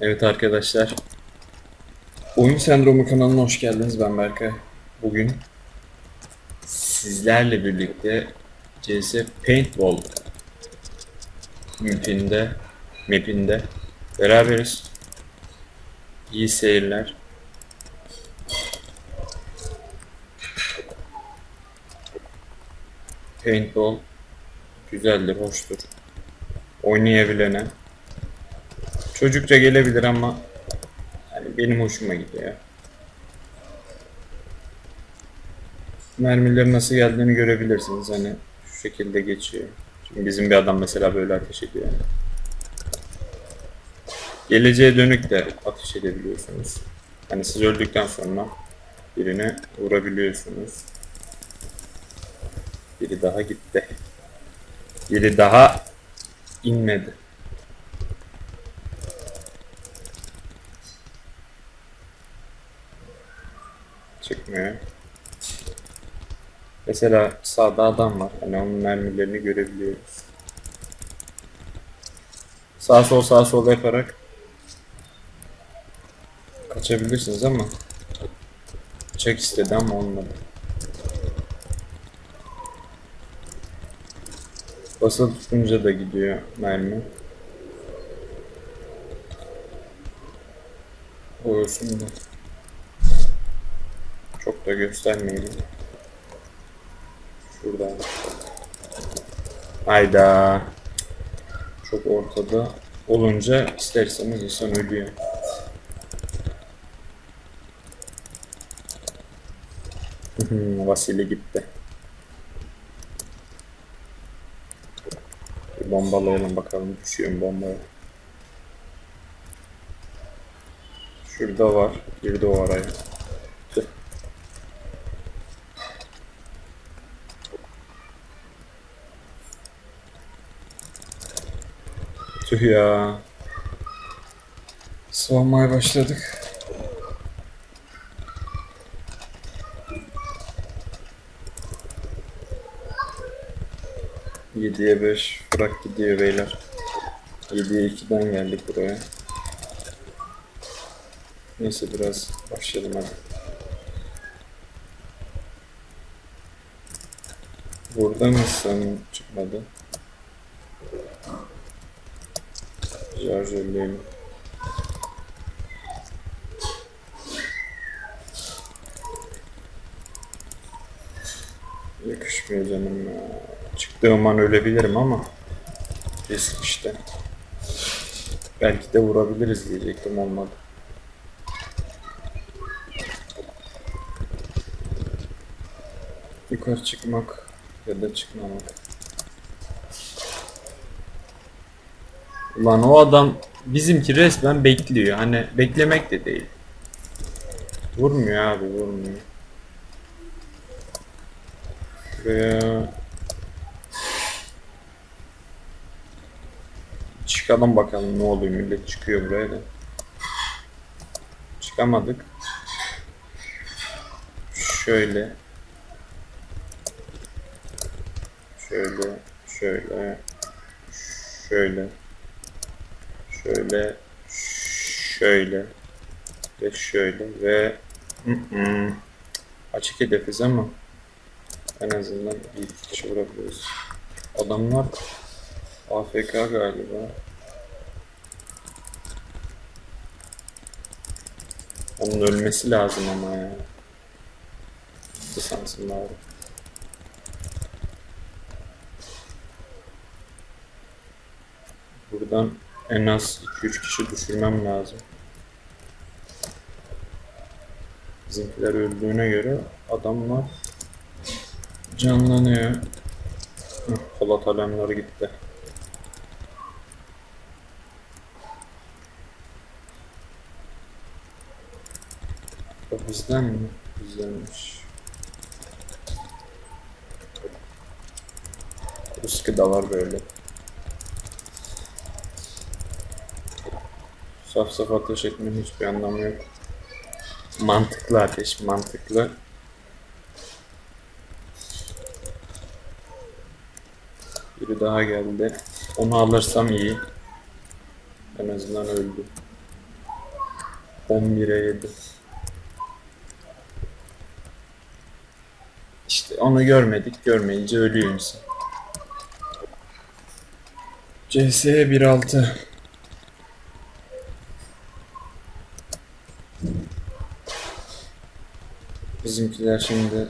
Evet arkadaşlar. Oyun Sendromu kanalına hoş geldiniz. Ben Berkay. Bugün sizlerle birlikte CS Paintball mapinde, mapinde beraberiz. İyi seyirler. Paintball güzeldir, hoştur. Oynayabilene Çocukça gelebilir ama yani benim hoşuma gidiyor. Mermilerin nasıl geldiğini görebilirsiniz hani şu şekilde geçiyor. Şimdi bizim bir adam mesela böyle ateş ediyor. Yani. Geleceğe dönük de ateş edebiliyorsunuz. Hani siz öldükten sonra birine vurabiliyorsunuz. Biri daha gitti. Biri daha inmedi. Çıkmıyor. Mesela sağda adam var. Hani onun mermilerini görebiliyoruz. Sağ sol sağ sol yaparak kaçabilirsiniz ama çek istedi ama olmadı. Basılı tutunca da gidiyor mermi. Olsun da. Da göstermeyelim. Şurada. Hayda. Çok ortada olunca isterseniz insan ölüyor. Vasili gitti. Bombalayalım bakalım düşüyor mu bombaya. Şurada var. Girdi o araya. Tüh ya. Soğumaya başladık. Yediye beş bırak gidiyor beyler. Yediye ikiden geldik buraya. Neyse biraz başlayalım hadi. Burada mısın? Çıkmadı. Şarjörlüğüm. Yakışmıyor canım ya. Çıktığım an ölebilirim ama risk işte. Belki de vurabiliriz diyecektim olmadı. Yukarı çıkmak ya da çıkmamak. Ulan o adam bizimki resmen bekliyor. Hani beklemek de değil. Vurmuyor abi vurmuyor. Buraya çıkalım bakalım ne oluyor millet çıkıyor buraya da. Çıkamadık. Şöyle. Şöyle, şöyle, şöyle, şöyle, şöyle ve şöyle ve açık hedefiz ama en azından bir kişi vurabiliyoruz. Adamlar AFK galiba. Onun ölmesi lazım ama ya. Lisansın bari. Buradan en az 2-3 kişi düşürmem lazım. Bizimkiler öldüğüne göre adamlar canlanıyor. Hıh, Polat alemleri gitti. O bizden mi? Bizdenmiş. Riski de var böyle. Saf saf ateş etmenin hiçbir anlamı yok. Mantıklı ateş, mantıklı. Biri daha geldi. Onu alırsam iyi. En azından öldü. 11'e 7. İşte onu görmedik. Görmeyince ölüyor insan. CS 1.6 Bizimkiler şimdi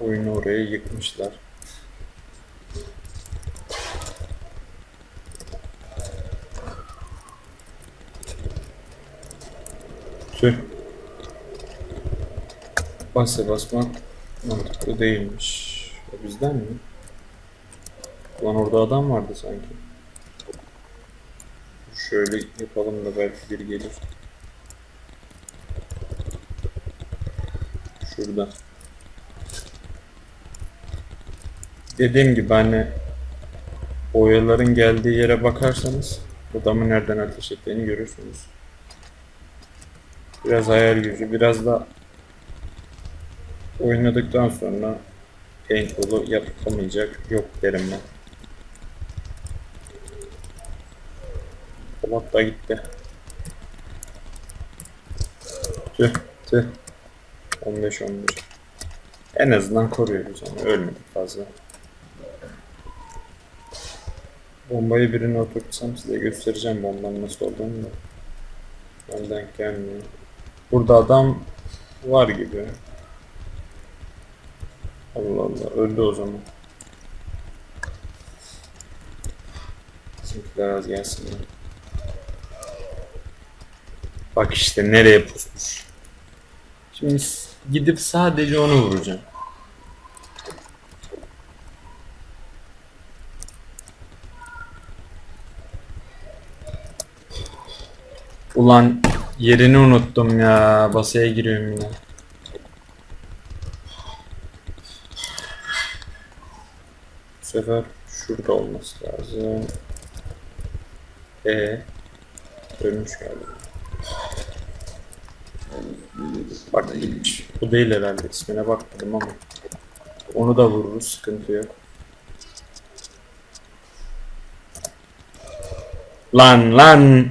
oyunu oraya yıkmışlar. Tüh. Basa basmak mantıklı değilmiş. O bizden mi? Ulan orada adam vardı sanki. Şöyle yapalım da belki biri gelir. Şurada. Dediğim gibi hani boyaların geldiği yere bakarsanız adamın nereden ateş ettiğini görürsünüz. Biraz hayal gücü, biraz da oynadıktan sonra paintball'u yapamayacak yok derim ben. Polat da gitti. Tüh tüh. 15 11. En azından koruyoruz yani ölmedik fazla. Bombayı birine oturtsam size göstereceğim bombanın nasıl olduğunu da. Benden gelmiyor. Burada adam var gibi. Allah Allah öldü o zaman. Bizimkiler az gelsin. ya. Bak işte nereye pusmuş. Şimdi gidip sadece onu vuracağım. Ulan yerini unuttum ya. Basaya giriyorum yine. Bu sefer şurada olması lazım. E ölmüş galiba. Bak gitmiş. Bu değil herhalde. İsmine bakmadım ama. Onu da vururuz. Sıkıntı yok. Lan lan.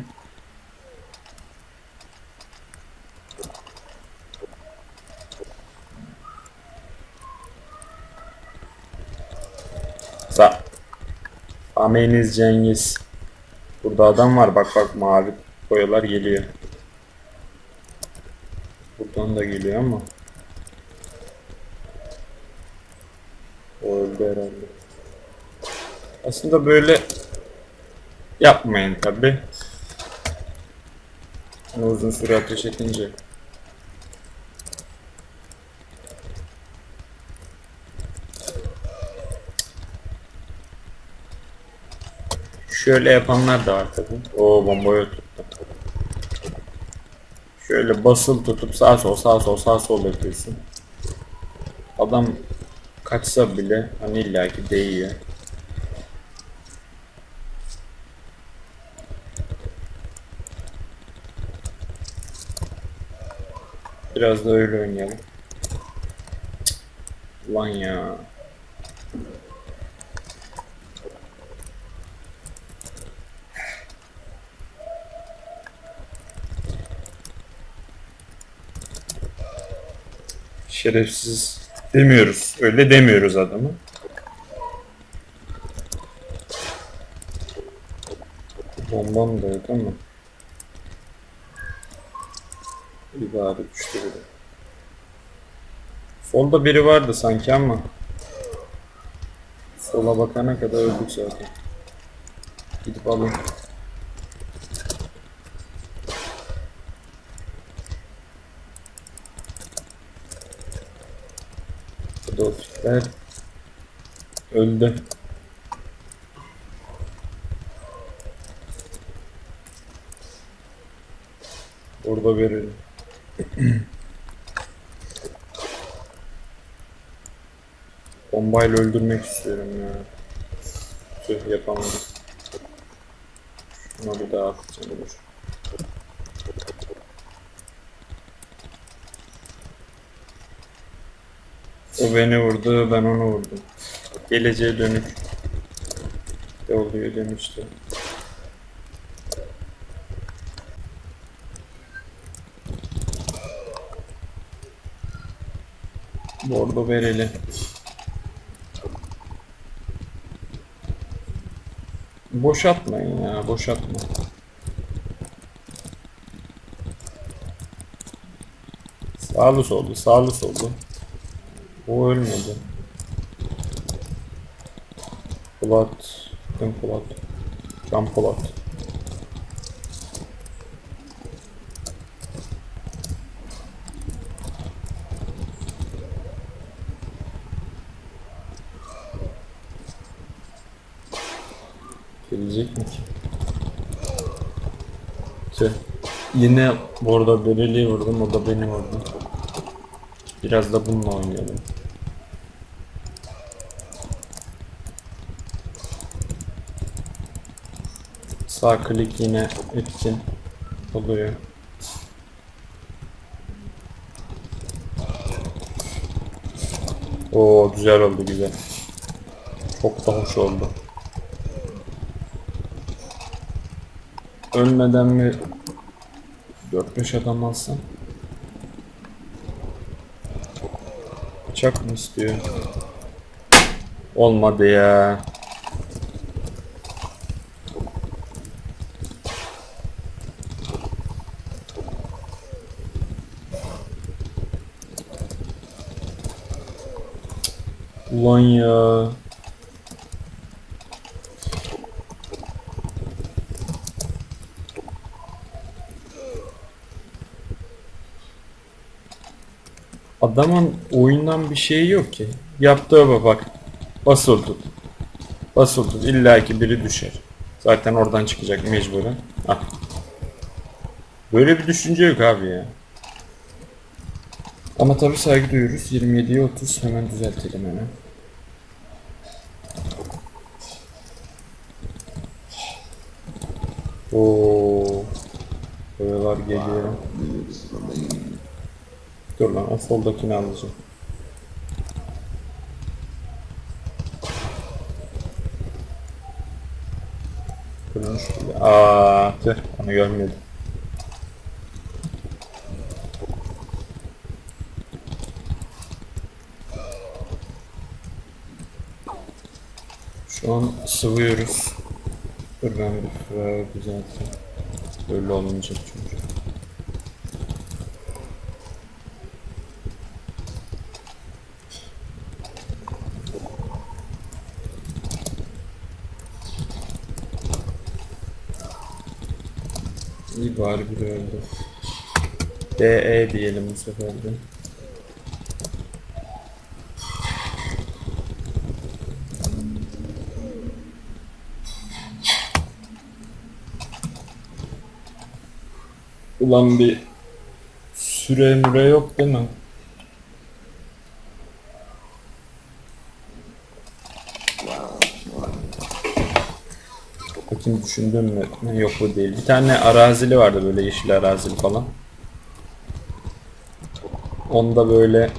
Sa Ameniz Cengiz. Burada adam var bak bak mavi boyalar geliyor. Da geliyor ama. O öldü herhalde. Aslında böyle yapmayın tabi. Uzun süre ateş edince. Şöyle yapanlar da var tabi. O bombayı tuttu. Şöyle basılı tutup sağ sol sağ sol sağ sol yapıyorsun. Adam kaçsa bile hani illaki değiyor. Biraz da öyle oynayalım. Ulan ya. Şerefsiz demiyoruz. Öyle demiyoruz adamı. Bombam da yok ama. Bir bari düştü biri. Solda biri vardı sanki ama. Sola bakana kadar öldük zaten. Gidip alayım. Dolfikler öldü. Burada verelim. Bombayla öldürmek istiyorum ya. Tüh yapamadım. Şuna bir daha atacağım. O beni vurdu, ben onu vurdum. Geleceğe dönük de oluyor demişti. Bordo vereli. Boşatmayın ya, boşatma. Sağlı soldu, sağlı soldu. O ölmedi. Polat, Kim Polat? Can Polat. Gelecek mi ki? Tüh. Yine bu arada Bereli'yi vurdum, o da beni vurdu. Biraz da bununla oynayalım. Sağ klik yine etkin oluyor. Oo güzel oldu güzel. Çok da hoş oldu. Ölmeden mi 4-5 adam alsam? Bıçak mı istiyor? Olmadı ya. Ulan ya. Adamın oyundan bir şeyi yok ki. Yaptığı bak bak. Basılı tut. İlla ki biri düşer. Zaten oradan çıkacak mecburen. Ah. Böyle bir düşünce yok abi ya. Ama tabi saygı duyuyoruz. 27'ye 30 hemen düzeltelim hemen. Oo. Buralar geliyor. Dur lan o soldakini alacağım. Kırmış bile. Aa, tüh, onu görmedim. Şu an sıvıyoruz. Dur ben bir fıra düzelteyim. Böyle olmayacak çünkü. İyi bari biri öldü. DE diyelim bu sefer de. Ulan bir süre müre yok değil mi? Bakayım düşündüm mü? Yok bu değil. Bir tane arazili vardı böyle yeşil arazili falan. Onda böyle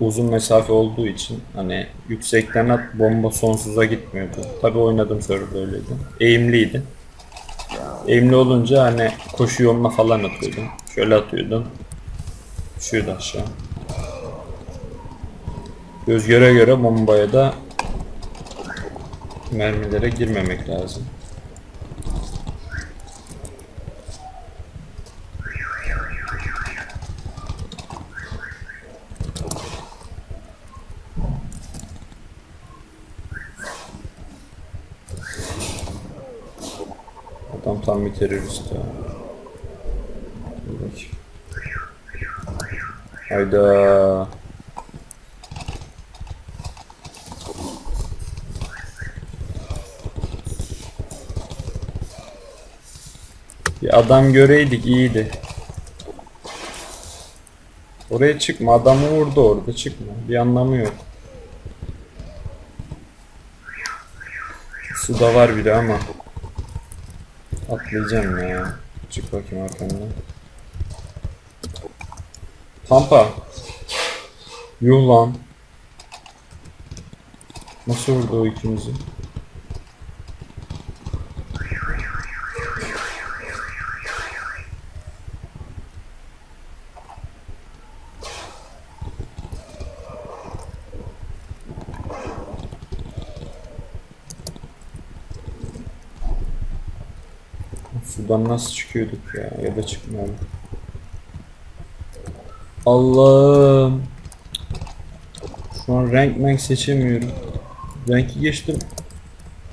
uzun mesafe olduğu için hani yüksekten at bomba sonsuza gitmiyordu. Tabi oynadım serverda öyleydi. Eğimliydi. Eğimli olunca hani koşu yoluna falan atıyordun. Şöyle atıyordun. Düşüyordu aşağı. Göz göre göre bombaya da mermilere girmemek lazım. Adam tam bir terörist ya. Hayda. Bir adam göreydik iyiydi. Oraya çıkma adamı vurdu orada çıkma. Bir anlamı yok. Suda var bir de ama. Atlayacağım ya. Çık bakayım arkamdan. Pampa. Yuh lan. Nasıl vurdu o ikimizi? Buradan nasıl çıkıyorduk ya? Ya da çıkmayalım. Allah'ım. Şu an renk menk seçemiyorum. Renki geçtim.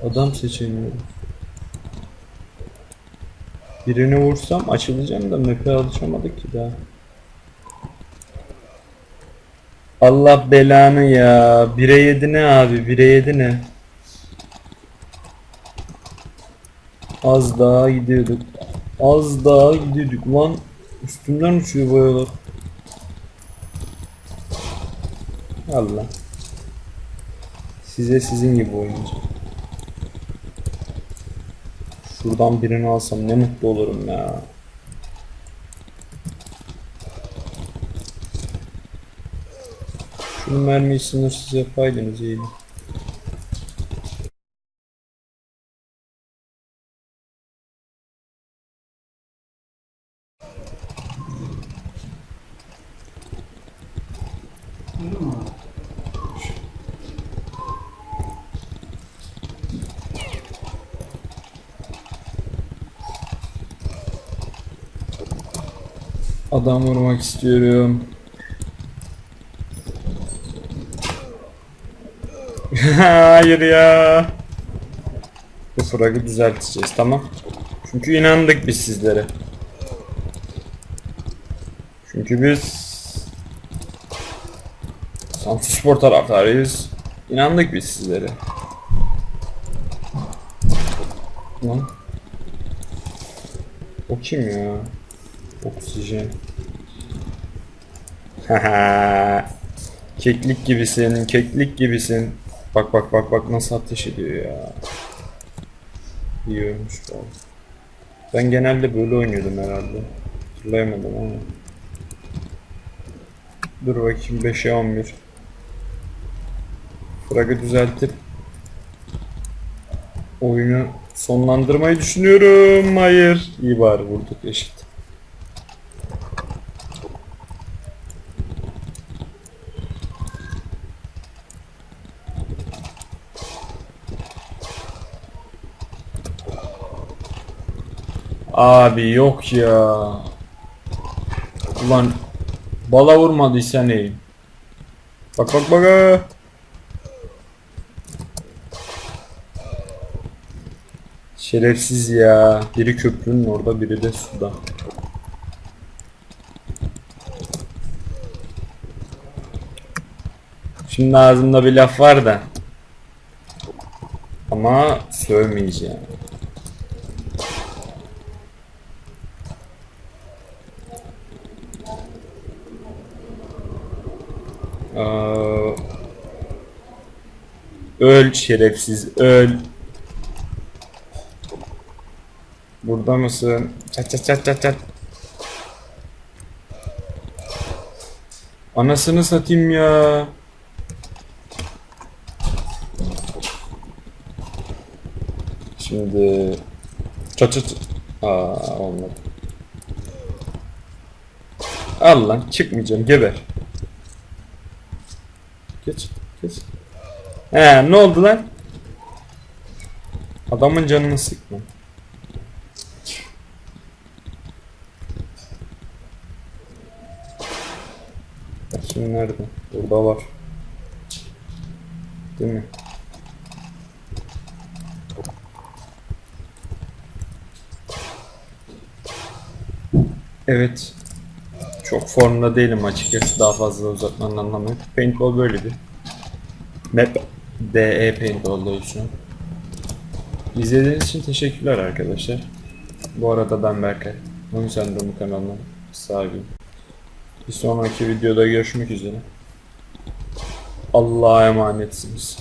Adam seçemiyorum. Birini vursam açılacağım da map'e alışamadık ki daha. Allah belanı ya. 1'e 7 ne abi? 1'e 7 ne? Az daha gidiyorduk. Az daha gidiyorduk lan. Üstümden uçuyor boyalar. Allah. Size sizin gibi oynayacağım. Şuradan birini alsam ne mutlu olurum ya. Şu mermiyi sınırsız yapaydınız iyiydi. Adam vurmak istiyorum. Hayır ya. Bu fragı düzelteceğiz tamam. Çünkü inandık biz sizlere. Çünkü biz Santispor taraftarıyız. İnandık biz sizlere. Lan. O kim ya? Oksijen. Keklik gibisin, keklik gibisin. Bak bak bak bak nasıl ateş ediyor ya. Yiyormuş bu. Ben genelde böyle oynuyordum herhalde. Hatırlayamadım ama. Dur bakayım 5'e 11. Fragı düzeltip oyunu sonlandırmayı düşünüyorum. Hayır. İyi bari vurduk eşit. Abi yok ya. Ulan bala vurmadıysa neyim? Bak bak bak. Şerefsiz ya. Biri köprünün orada, biri de suda. Şimdi ağzımda bir laf var da. Ama sövmeyeceğim. Aa, öl şerefsiz öl. Burada mısın? Çat çat çat çat çat. Anasını satayım ya. Şimdi çat çat. çat. Aa olmadı. Al lan çıkmayacağım geber. Geç geç. He ne oldu lan? Adamın canını sıkma. Şimdi nerede? Burada var. Değil mi? Evet. Çok formda değilim açıkçası. Daha fazla uzatmanın anlamı yok. Paintball böyle bir. Map DE Paintball'da şu an. İzlediğiniz için teşekkürler arkadaşlar. Bu arada ben Berkay. Oyun Sendromu kanalının sahibiyim. Bir sonraki videoda görüşmek üzere. Allah'a emanetsiniz.